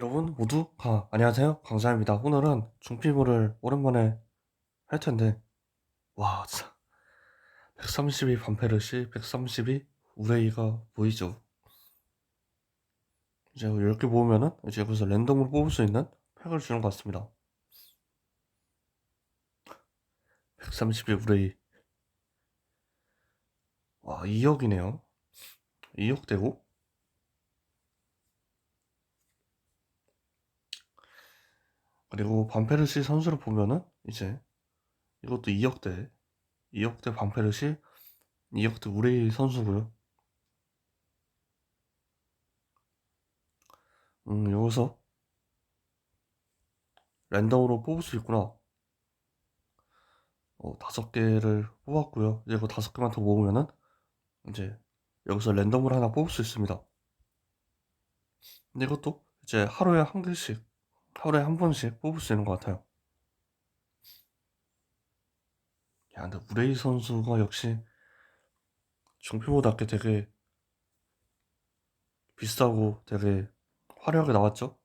여러분 모두 아, 안녕하세요. 강사입니다. 오늘은 중피부를 오랜만에 할 텐데 와 진짜 132 반페르시 132 우레이가 보이죠? 이제 이렇게 모으면은 이제 여기서 랜덤으로 뽑을 수 있는 팩을 주는 것 같습니다. 132 우레이. 와 2억이네요. 2억 되고 그리고 반페르시 선수를 보면은 이제 이것도 2억대 2억대 반페르시 2억대 우레이 선수고요. 음 여기서 랜덤으로 뽑을 수 있구나. 어 다섯 개를 뽑았고요. 이제 이거 다섯 개만 더 모으면은 이제 여기서 랜덤으로 하나 뽑을 수 있습니다. 근데 이것도 이제 하루에 한 개씩 하루에 한 번씩 뽑을 수 있는 것 같아요. 야, 근데 우레이 선수가 역시 중피보답게 되게 비싸고 되게 화려하게 나왔죠?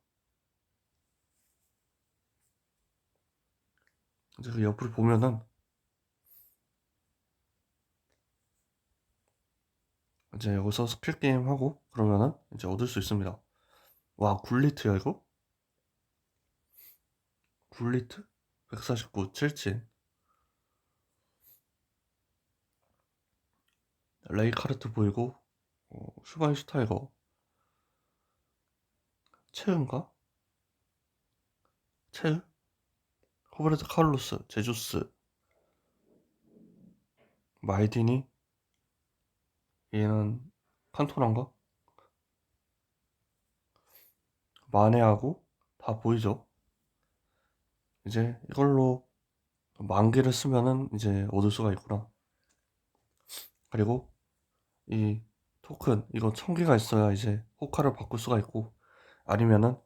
이제 그 옆을 보면은 이제 여기서 스킬 게임 하고 그러면은 이제 얻을 수 있습니다. 와, 굴리트야 이거? 굴리트? 149, 77 레이카르트 보이고 어, 슈바인슈타이거 체은가? 체으? 호베르트 카를로스, 제주스 마이디니 얘는 칸토나인가? 마네하고 다 보이죠? 이제 이걸로 만 개를 쓰면은 이제 얻을 수가 있구나. 그리고 이 토큰 이거 천 개가 있어야 이제 호카를 바꿀 수가 있고 아니면은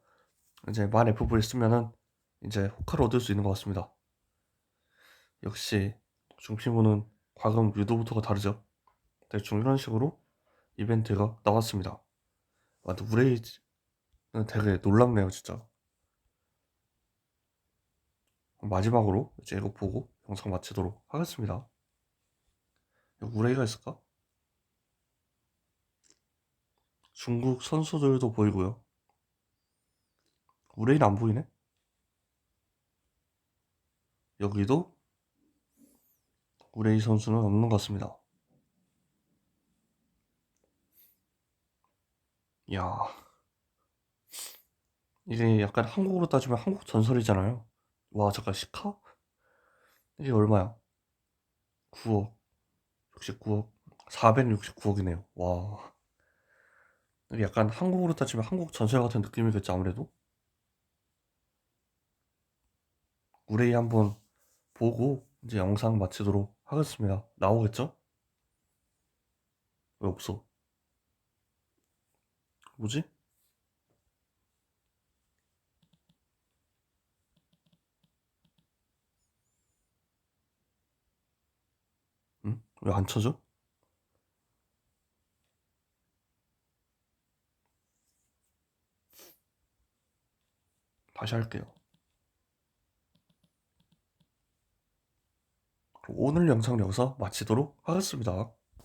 이제 만 FV를 쓰면은 이제 호카를 얻을 수 있는 것 같습니다. 역시 중피부는 과금 유도부터가 다르죠. 대충 이런 식으로 이벤트가 나왔습니다. 아, 근데 우레이는 되게 놀랍네요, 진짜. 마지막으로 이제 이거 보고 영상 마치도록 하겠습니다. 우레이가 있을까? 중국 선수들도 보이고요. 우레이는 안 보이네? 여기도 우레이 선수는 없는 것 같습니다. 야 이게 약간 한국으로 따지면 한국 전설이잖아요. 와 잠깐 시카? 이게 얼마야? 9억 69억 469억이네요. 와 약간 한국으로 따지면 한국 전설 같은 느낌이겠지 아무래도 우레이 한번 보고 이제 영상 마치도록 하겠습니다. 나오겠죠? 왜 없어? 뭐지? 응? 왜 안 쳐져? 다시 할게요. 오늘 영상 여기서 마치도록 하겠습니다.